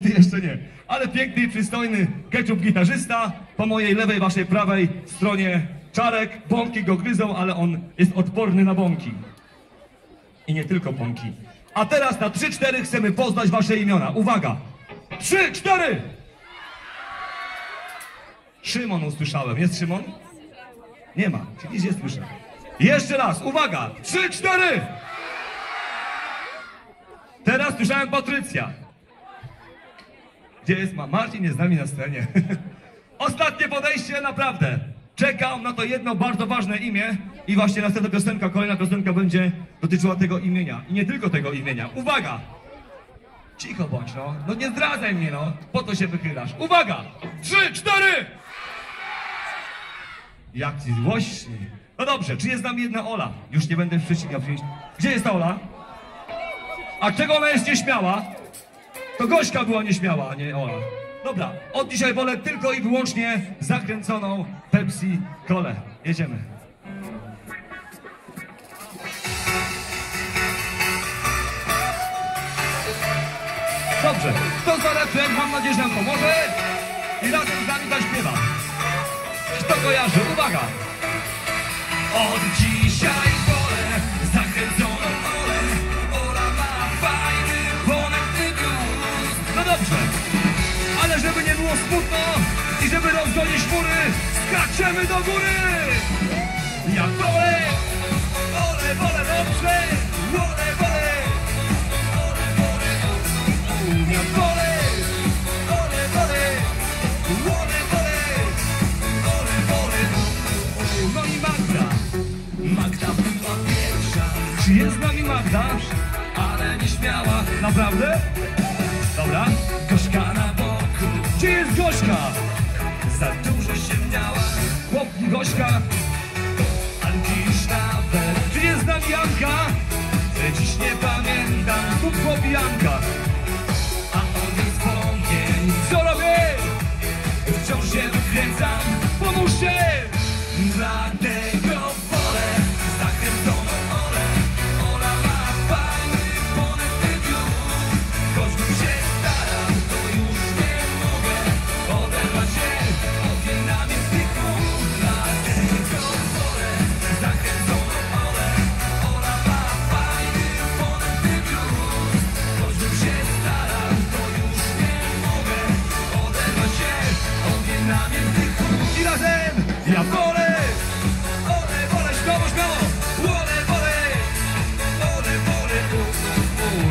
Jeszcze nie. Ale piękny i przystojny ketchup gitarzysta. Po mojej lewej, waszej prawej stronie czarek. Bąki go gryzą, ale on jest odporny na bąki. I nie tylko bąki. A teraz na 3-4 chcemy poznać wasze imiona. Uwaga! 3-4! Szymon usłyszałem. Jest Szymon? Nie ma. Czyli nie słyszę. Jeszcze raz. Uwaga! 3-4! Teraz słyszałem Patrycja. Gdzie jest ma? Marcin jest z nami na scenie. Ostatnie podejście, naprawdę. Czekam na to jedno bardzo ważne imię i właśnie następna piosenka, kolejna piosenka będzie dotyczyła tego imienia. I nie tylko tego imienia. Uwaga! Cicho bądź, no. No nie zdradzaj mnie, no. Po to się wychylasz. Uwaga! Trzy, cztery! Jak ci złośni. No dobrze, czy jest z nami jedna Ola? Już nie będę przecinał. Gdzie jest ta Ola? A czego ona jest nieśmiała? To Gośka była nieśmiała, a nie Ola. Dobra, od dzisiaj wolę tylko i wyłącznie zakręconą Pepsi Colę. Jedziemy. Dobrze, kto za refren, mam nadzieję, że nam pomoże i razem z nami zaśpiewa. Kto kojarzy? Uwaga! I żeby rozgonić mury, skaczemy do góry! Ja wolę, ole, wolę, dobrze, wolę, wolę. Wolę, ja wolę, ole, wolę, ole, wolę, ole, wolę. No i Magda. Magda była pierwsza. Czy jest z nami Magda? Ale nie śmiała. Naprawdę? Dobra. Gośka na boku. Gdzie jest Gośka? Za dużo się miała. Chłop i Gośka. Nawet. Czy jest z nami Janka? Dziś nie pamiętam. Tu chłop Janka. A on jest bąkiem. Co robię? Wciąż się wykręcam, pomóżcie! Dlatego wolę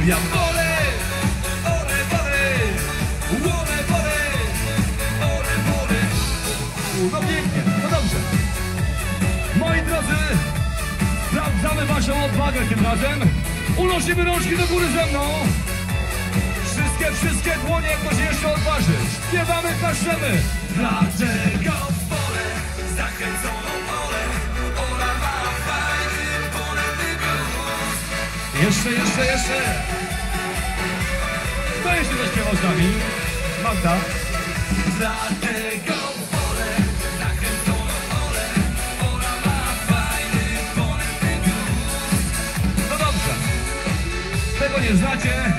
ja wolę! Ole, wolę! Ole, wolę! Ole, wolę! No pięknie, no dobrze. Moi drodzy, sprawdzamy waszą odwagę tym razem. Unosimy rączki do góry ze mną. Wszystkie, wszystkie dłonie, kto się jeszcze odważy. Śpiewamy, klaszczemy. Dlaczego Jeszcze, jeszcze, jeszcze. Kto jeszcze zaśpiewał z nami? Magda. Dlatego wolę zakręconą Olę. Ola ma fajny, blues. No dobrze. Tego nie znacie,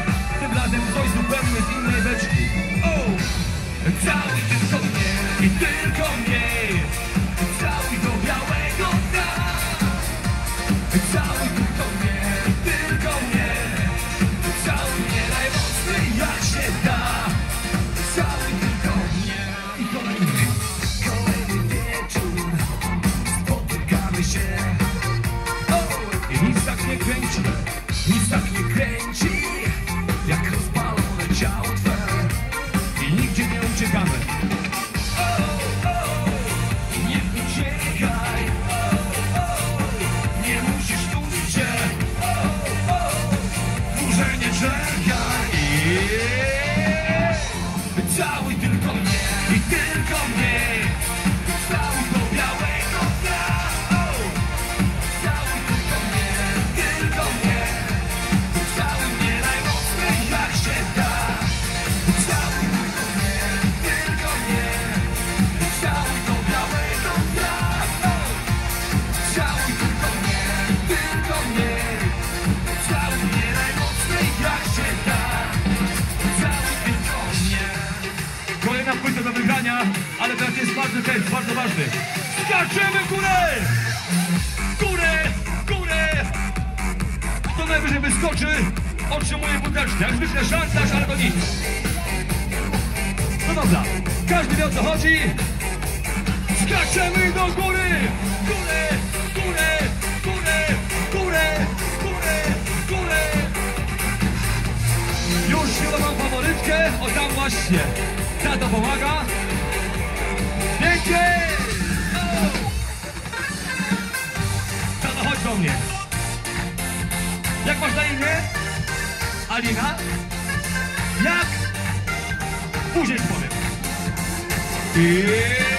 ważny tekst, bardzo ważny. Skaczemy w górę! Górę! Górę! Kto najwyżej wyskoczy, otrzymuje buteleczkę. Jak zwykle szantaż, ale to nic. No dobra, każdy wie o co chodzi. Skaczemy do góry! Górę! Górę! Górę! Górę! Górę! Górę! Już chyba mam faworytkę. O tam właśnie. Tato pomaga. Pięknie! O! Tato, chodź do mnie. Jak masz na imię? Alina? Jak? Później ci powiem. I...